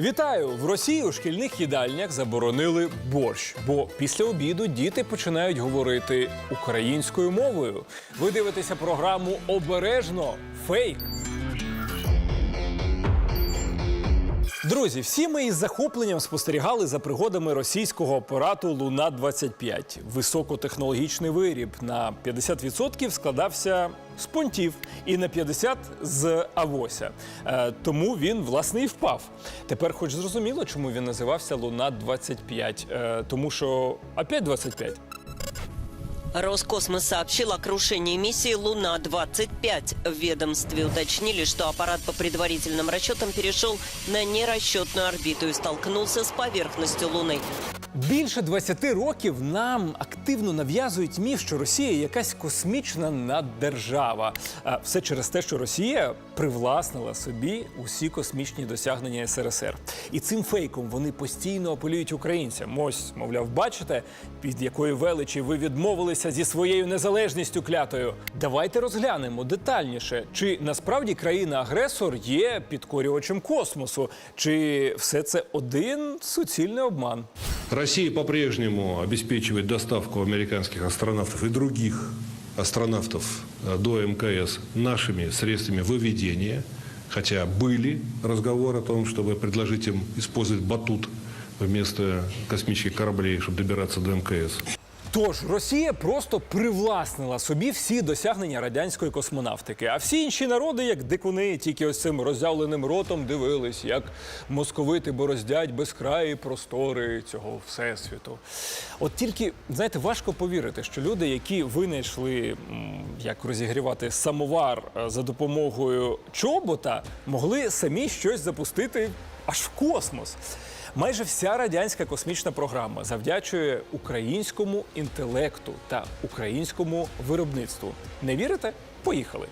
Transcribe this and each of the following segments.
Вітаю! В Росії у шкільних їдальнях заборонили борщ, бо після обіду діти починають говорити українською мовою. Ви дивитеся програму обережно фейк. Друзі, всі ми із захопленням спостерігали за пригодами російського апарату Луна 25 Високотехнологічний виріб на 50% складався з понтів і на 50% з авося. Е, тому він власне і впав. Тепер, хоч зрозуміло, чому він називався Луна 25 Е, тому що опять 25. Роскосмос сообщил о крушении миссии «Луна-25». В ведомстве уточнили, что аппарат по предварительным расчетам перешел на нерасчетную орбиту и столкнулся с поверхностью Луны. Більше 20 років нам активно нав'язують міф, що Росія якась космічна наддержава. Все через те, що Росія привласнила собі усі космічні досягнення СРСР. І цим фейком вони постійно апелюють українцям. Ось, мовляв, бачите, під якої величі ви відмовилися зі своєю незалежністю клятою. Давайте розглянемо детальніше, чи насправді країна-агресор є підкорювачем космосу, чи все це один суцільний обман. Россия по-прежнему обеспечивает доставку американских астронавтов и других астронавтов э, до МКС нашими средствами выведения, хотя были разговоры о том, чтобы предложить им использовать батут вместо космических кораблей, чтобы добираться до МКС. Тож Росія просто привласнила собі всі досягнення радянської космонавтики. А всі інші народи, як дикуни, тільки ось цим роззявленим ротом дивились, як московити бороздять безкраї простори цього всесвіту. От тільки знаєте, важко повірити, що люди, які винайшли як розігрівати самовар е, за допомогою чобота, могли самі щось запустити аж в космос. Майже вся радянська космічна програма завдячує українському інтелекту та українському виробництву. Не вірите? Поїхали.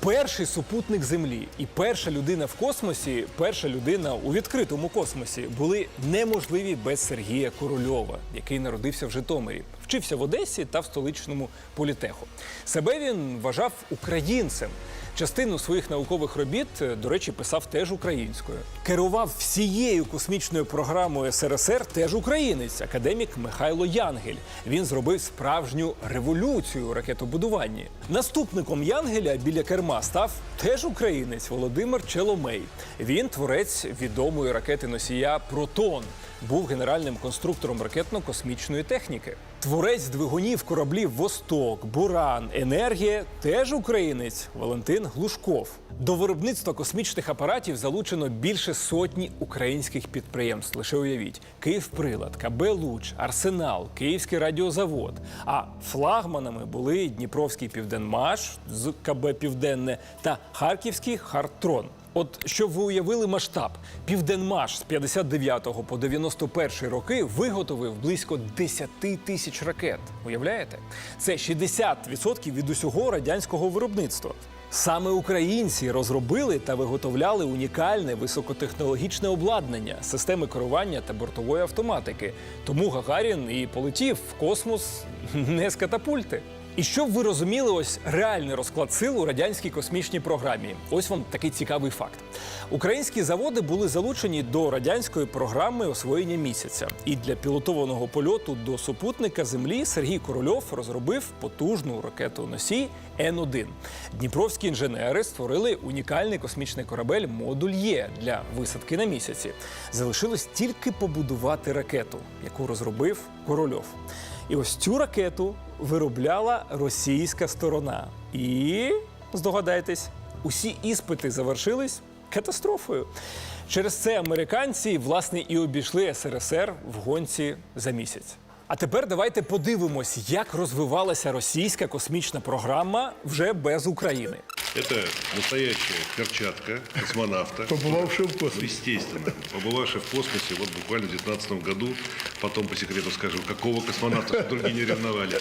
Перший супутник Землі і перша людина в космосі, перша людина у відкритому космосі були неможливі без Сергія Корольова, який народився в Житомирі, вчився в Одесі та в столичному політеху. Себе він вважав українцем. Частину своїх наукових робіт, е, до речі, писав теж українською. Керував всією космічною програмою СРСР теж українець, академік Михайло Янгель. Він зробив справжню революцію у ракетобудуванні. Наступником Янгеля біля керма став теж українець Володимир Челомей. Він творець відомої ракети носія Протон. Був генеральним конструктором ракетно-космічної техніки. Творець двигунів кораблів Восток, Буран, Енергія теж українець Валентин Глушков. До виробництва космічних апаратів залучено більше сотні українських підприємств. Лише уявіть: Київприлад, КБ Луч, Арсенал, Київський радіозавод. А флагманами були Дніпровський Південмаш з КБ Південне та Харківський Хартрон. От щоб ви уявили масштаб, Південмаш з 59 по 91 роки виготовив близько 10 тисяч ракет. Уявляєте? Це 60% від усього радянського виробництва. Саме українці розробили та виготовляли унікальне високотехнологічне обладнання, системи керування та бортової автоматики. Тому Гагарін і полетів в космос не з катапульти. І щоб ви розуміли ось реальний розклад сил у радянській космічній програмі. Ось вам такий цікавий факт. Українські заводи були залучені до радянської програми освоєння місяця. І для пілотованого польоту до супутника Землі Сергій Корольов розробив потужну ракету носій Н-1. Дніпровські інженери створили унікальний космічний корабель Модуль Є для висадки на місяці. Залишилось тільки побудувати ракету, яку розробив Корольов. І ось цю ракету виробляла російська сторона. І здогадайтесь, усі іспити завершились катастрофою. Через це американці власне і обійшли СРСР в гонці за місяць. А тепер давайте подивимось, як розвивалася російська космічна програма вже без України. Это настоящая перчатка космонавта. Побывавший в космосе. Естественно. Побывавший в космосе вот буквально в 2019 году. Потом по секрету скажем, какого космонавта, чтобы другие не ревновали.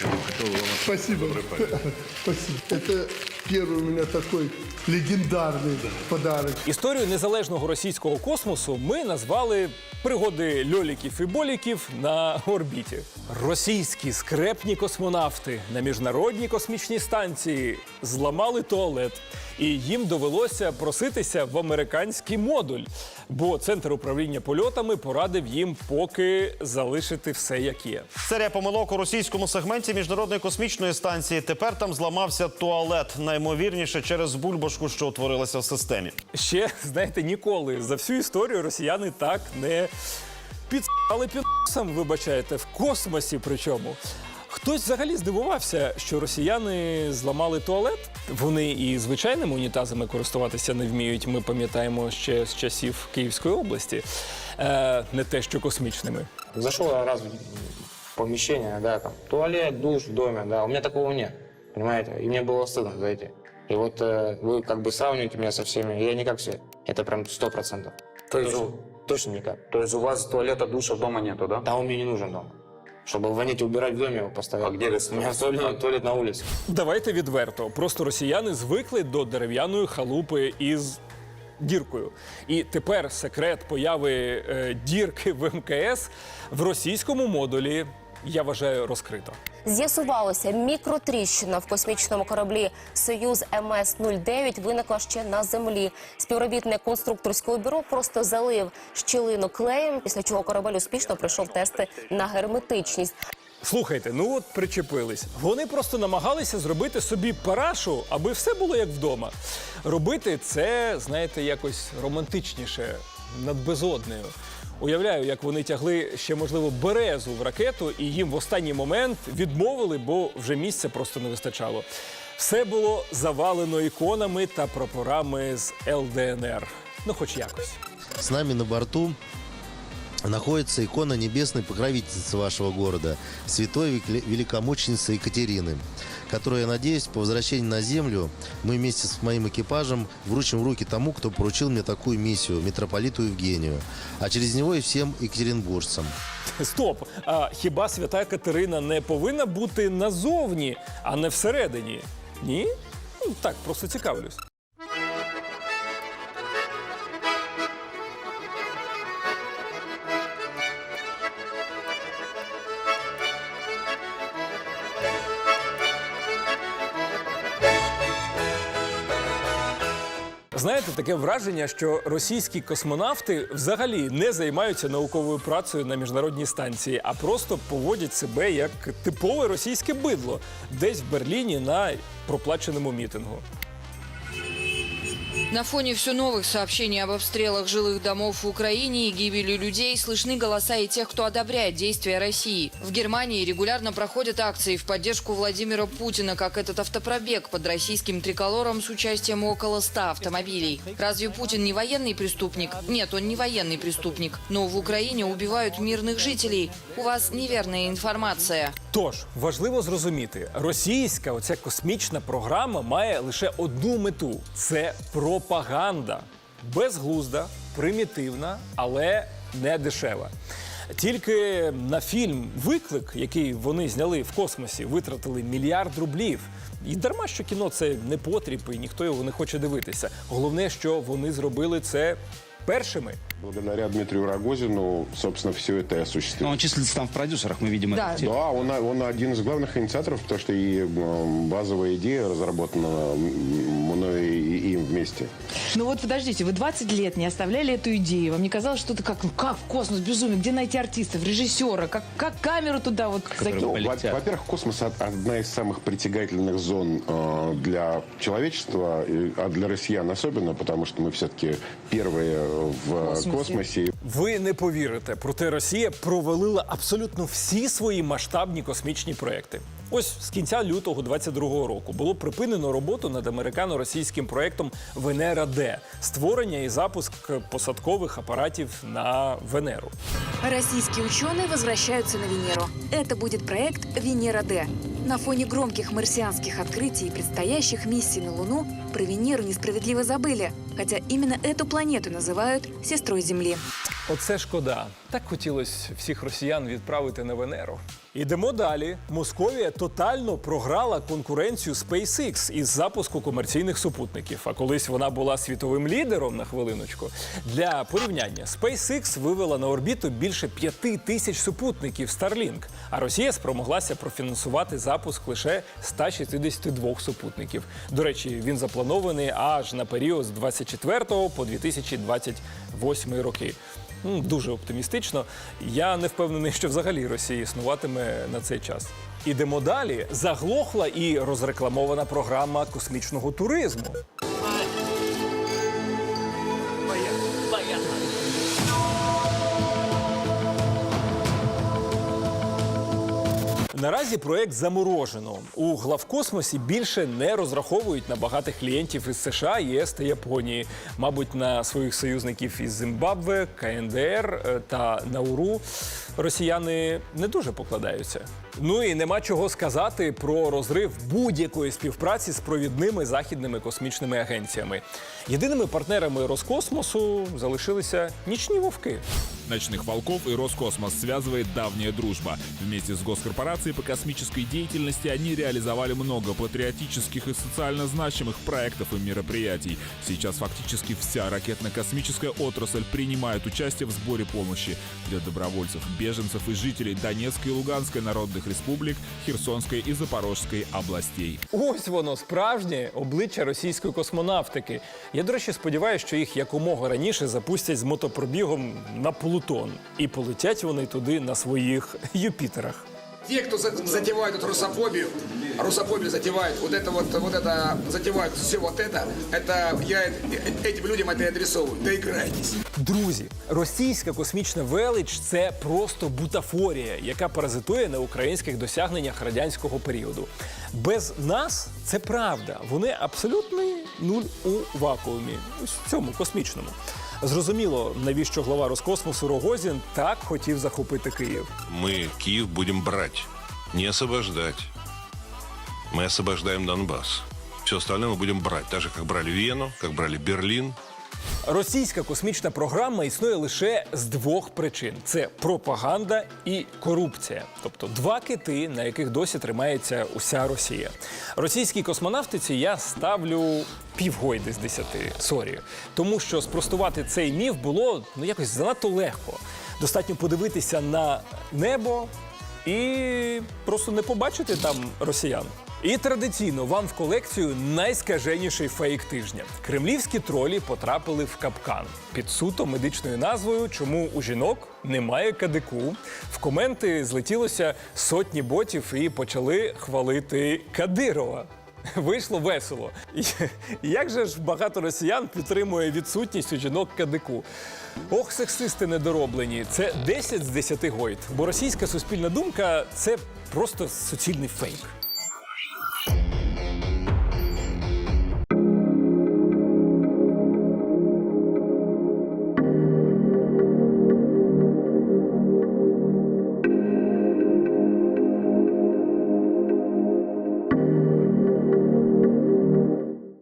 Я бы хотел вам Спасибо. доброй памяти. Спасибо. Это первый у меня такой легендарный подарок. Історію незалежного російського космосу ми назвали пригоди льоліків і боліків на орбіті. Російські скрепні космонавти на міжнародній космічній станції зламали туалет, і їм довелося проситися в американський модуль, бо центр управління польотами порадив їм поки залишити все як є. Серія помилок у російському сегменті міжнародної космічної станції. Тепер там зламався туалет, наймовірніше через бульбашку, що утворилася в системі. Ще знаєте, ніколи за всю історію росіяни так не підсали під носом, вибачаєте, в космосі. Причому хтось взагалі здивувався, що росіяни зламали туалет. Вони і звичайними унітазами користуватися не вміють. Ми пам'ятаємо ще з часів Київської області, е, не те, що космічними. Зашел я раз в помещение, да, там, туалет, душ в доме, да, у меня такого нет, понимаете, и мне было стыдно зайти. И вот э, вы как бы сравниваете меня со всеми, я не как все, это прям сто процентов. То есть, Точно, точно никак. то есть у вас туалета, душа дома нету, да? Да он мне не нужен дома. Чтобы вонить и убирать в домі його поставили. А де туалет, туалет на вулиці. Давайте відверто. Просто росіяни звикли до дерев'яної халупи із діркою. І тепер секрет появи е, дірки в МКС в російському модулі, я вважаю, розкрито. З'ясувалося, мікротріщина в космічному кораблі Союз МС-09 виникла ще на землі. Співробітник конструкторського бюро просто залив щілину клеєм, після чого корабель успішно пройшов тести на герметичність. Слухайте, ну от причепились. Вони просто намагалися зробити собі парашу, аби все було як вдома. Робити це, знаєте, якось романтичніше, над безоднею. Уявляю, як вони тягли ще, можливо, березу в ракету, і їм в останній момент відмовили, бо вже місця просто не вистачало. Все було завалено іконами та прапорами з ЛДНР. Ну, хоч якось. З нами на борту находится икона небесной покровительницы вашего города, святой век- великомученицы Екатерины, которую, я надеюсь, по возвращении на землю мы вместе с моим экипажем вручим в руки тому, кто поручил мне такую миссию, митрополиту Евгению, а через него и всем екатеринбуржцам. Стоп! А хіба свята Катерина не повинна бути назовні, а не всередині? Ні? Ну, Так, просто цікавлюсь. Знаєте, таке враження, що російські космонавти взагалі не займаються науковою працею на міжнародній станції, а просто поводять себе як типове російське бидло десь в Берліні на проплаченому мітингу. На фоне все новых сообщений об обстрелах жилых домов в Украине и гибели людей слышны голоса и тех, кто одобряет действия России. В Германии регулярно проходят акции в поддержку Владимира Путина, как этот автопробег под российским триколором с участием около 100 автомобилей. Разве Путин не военный преступник? Нет, он не военный преступник. Но в Украине убивают мирных жителей. У вас неверная информация. Тож важливо зрозуміти, російська оця космічна програма має лише одну мету це пропаганда. Безглузда, примітивна, але не дешева. Тільки на фільм Виклик, який вони зняли в космосі, витратили мільярд рублів. І дарма, що кіно це не потріб, і ніхто його не хоче дивитися. Головне, що вони зробили це першими. Благодаря Дмитрию Рогозину, собственно, все это и осуществилось. Он числится там в продюсерах, мы видим Да. это. Да, он, он один из главных инициаторов, потому что и базовая идея разработана мной и им вместе. Ну вот подождите, вы 20 лет не оставляли эту идею. Вам не казалось, что это как, ну, как в космос, безумие, где найти артистов, режиссера, как, как камеру туда вот закинуть? Ну, во-первых, космос од- одна из самых притягательных зон э, для человечества, а для россиян особенно, потому что мы все-таки первые в космосе. Ви не повірите, проте Росія провалила абсолютно всі свої масштабні космічні проекти. Ось з кінця лютого 22-го року було припинено роботу над американо-російським проектом Венера Д створення і запуск посадкових апаратів на Венеру. Российские ученые возвращаются на Венеру. Это будет проект «Венера-Д». На фоне громких марсианских открытий и предстоящих миссий на Луну про Венеру несправедливо забыли, хотя именно эту планету называют сестрой Земли. Оце шкода. Так хотілося всіх росіян відправити на Венеру. Ідемо далі. Московія тотально програла конкуренцію SpaceX із запуску комерційних супутників. А колись вона була світовим лідером на хвилиночку. Для порівняння SpaceX вивела на орбіту більше п'яти тисяч супутників Starlink, а Росія спромоглася профінансувати запуск лише 162 супутників. До речі, він запланований аж на період з 24 по 2028 роки. Ну, Дуже оптимістично. Я не впевнений, що взагалі Росія існуватиме на цей час. Ідемо далі. Заглохла і розрекламована програма космічного туризму. Наразі проект заморожено. У главкосмосі більше не розраховують на багатих клієнтів із США, ЄС та Японії. Мабуть, на своїх союзників із Зимбабве, КНДР е, та Науру росіяни не дуже покладаються. Ну і нема чого сказати про розрив будь-якої співпраці з провідними західними космічними агенціями. Єдиними партнерами Роскосмосу залишилися нічні вовки. Ночных волков и Роскосмос связывает давняя дружба. Вместе с госкорпорацией по космической деятельности они реализовали много патриотических и социально значимых проектов и мероприятий. Сейчас фактически вся ракетно-космическая отрасль принимает участие в сборе помощи для добровольцев, беженцев и жителей Донецкой и Луганской народных республик, Херсонської і Запорожської областей. Ось воно справжнє обличчя російської космонавтики. Я, до речі, сподіваюся, що їх якомога раніше запустять з мотопробігом на Плутон. І полетять вони туди на своїх Юпітерах. Ті, хто за- затевают эту русофобию, русофобию затевают, вот это вот, вот это, затевают все вот это, это я э- этим людям это и адресовываю. Доиграйтесь. Друзі, російська космічна велич це просто бутафорія, яка паразитує на українських досягненнях радянського періоду. Без нас це правда. Вони абсолютний нуль у вакуумі, ось в цьому космічному. Зрозуміло, навіщо глава Роскосмосу Рогозін так хотів захопити Київ. Мы Киев будем брать, не освобождать. Мы освобождаем Донбасс. Все остальное мы будем брать, так же, как брали Вену, как брали Берлин. Російська космічна програма існує лише з двох причин: це пропаганда і корупція, тобто два кити, на яких досі тримається уся Росія. Російській космонавтиці я ставлю півгойди з десяти. Сорі, тому що спростувати цей міф було ну якось занадто легко. Достатньо подивитися на небо і просто не побачити там росіян. І традиційно вам в колекцію найскаженіший фейк тижня. Кремлівські тролі потрапили в капкан під суто медичною назвою Чому у жінок немає кадику. В коменти злетілося сотні ботів і почали хвалити Кадирова. Вийшло весело. Як же ж багато росіян підтримує відсутність у жінок кадику? Ох, сексисти недороблені. Це 10 з 10 гойд. Бо російська суспільна думка це просто суцільний фейк.